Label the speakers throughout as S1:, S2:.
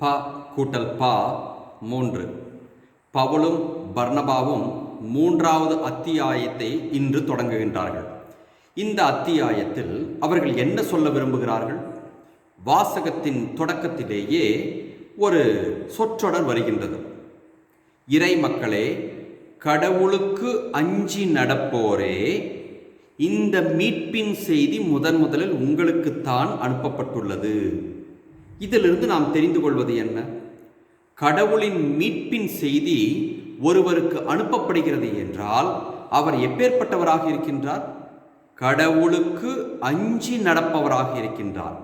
S1: ப கூட்டல் பா மூன்று. பவுலும் பர்ணபாவும் மூன்றாவது அத்தியாயத்தை இன்று தொடங்குகின்றார்கள். இந்த அத்தியாயத்தில் அவர்கள் என்ன சொல்ல விரும்புகிறார்கள்? வாசகத்தின் தொடக்கத்திலேயே ஒரு சொற்றொடர் வருகின்றது. இறை மக்களே கடவுளுக்கு அஞ்சி நடப்போரே இந்த மீட்பின் செய்தி முதன் முதலில் உங்களுக்குத்தான் அனுப்பப்பட்டுள்ளது. இதிலிருந்து நாம் தெரிந்து கொள்வது என்ன? கடவுளின் மீட்பின் செய்தி ஒருவருக்கு அனுப்பப்படுகிறது என்றால் அவர் எப்பேற்பட்டவராக இருக்கின்றார்? கடவுளுக்கு அஞ்சி நடப்பவராக இருக்கின்றார்.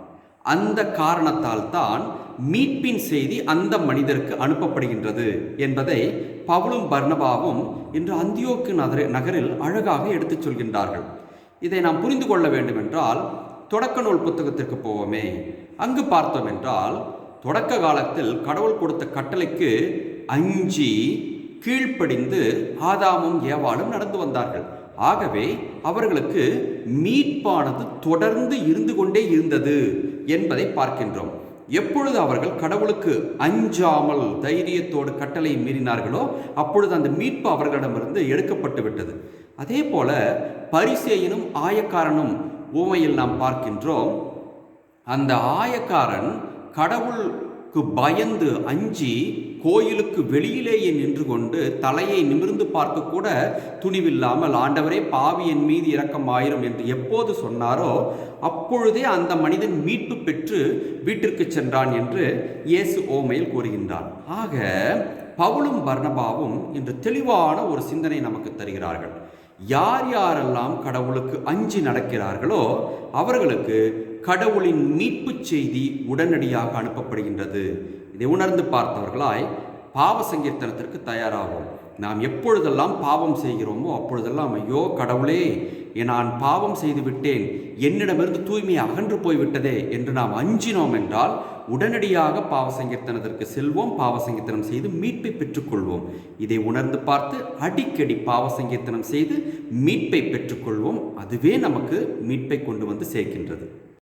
S1: அந்த காரணத்தால் தான் மீட்பின் செய்தி அந்த மனிதருக்கு அனுப்பப்படுகின்றது என்பதை பவுலும் பர்ணபாவும் இன்று அந்தியோக்கு நகர நகரில் அழகாக எடுத்துச் சொல்கின்றார்கள். இதை நாம் புரிந்து கொள்ள வேண்டுமென்றால் தொடக்க நூல் புத்தகத்திற்கு போவோமே. அங்கு பார்த்தோம் என்றால் தொடக்க காலத்தில் கடவுள் கொடுத்த கட்டளைக்கு அஞ்சி கீழ்ப்படிந்து ஆதாமும் ஏவாளும் நடந்து வந்தார்கள். ஆகவே அவர்களுக்கு மீட்பானது தொடர்ந்து இருந்து கொண்டே இருந்தது என்பதை பார்க்கின்றோம். எப்பொழுது அவர்கள் கடவுளுக்கு அஞ்சாமல் தைரியத்தோடு கட்டளை மீறினார்களோ அப்பொழுது அந்த மீட்பு அவர்களிடமிருந்து எடுக்கப்பட்டு விட்டது. அதே போல பரிசேயனும் ஆயக்காரனும் ஊமையில் நாம் பார்க்கின்றோம் அந்த ஆயக்காரன் கடவுளுக்கு பயந்து அஞ்சி கோயிலுக்கு வெளியிலேயே நின்று கொண்டு தலையை நிமிர்ந்து பார்க்க கூட துணிவில்லாமல் ஆண்டவரே பாவி என் மீது இரக்கம் ஆயிரும் என்று எப்போது சொன்னாரோ அப்பொழுதே அந்த மனிதன் மீட்பு பெற்று வீட்டிற்கு சென்றான் என்று இயேசு ஓமையில் கூறுகின்றார் ஆக பவுலும் பர்ணபாவும் இன்று தெளிவான ஒரு சிந்தனை நமக்கு தருகிறார்கள். யார் யாரெல்லாம் கடவுளுக்கு அஞ்சி நடக்கிறார்களோ அவர்களுக்கு கடவுளின் மீட்பு செய்தி உடனடியாக அனுப்பப்படுகின்றது. இதை உணர்ந்து பார்த்தவர்களாய் பாவ சங்கீர்த்தனத்திற்கு தயாராகும் நாம் எப்பொழுதெல்லாம் பாவம் செய்கிறோமோ அப்பொழுதெல்லாம் ஐயோ கடவுளே நான் பாவம் செய்து விட்டேன். என்னிடமிருந்து தூய்மை அகன்று போய்விட்டதே என்று நாம் அஞ்சினோம் என்றால் உடனடியாக பாவசங்கீர்த்தனத்திற்கு செல்வோம் பாவசங்கீர்த்தனம் செய்து மீட்பை பெற்றுக்கொள்வோம். இதை உணர்ந்து பார்த்து அடிக்கடி பாவசங்கீர்த்தனம் செய்து மீட்பை பெற்றுக்கொள்வோம். அதுவே நமக்கு மீட்பை கொண்டு வந்து சேர்க்கின்றது.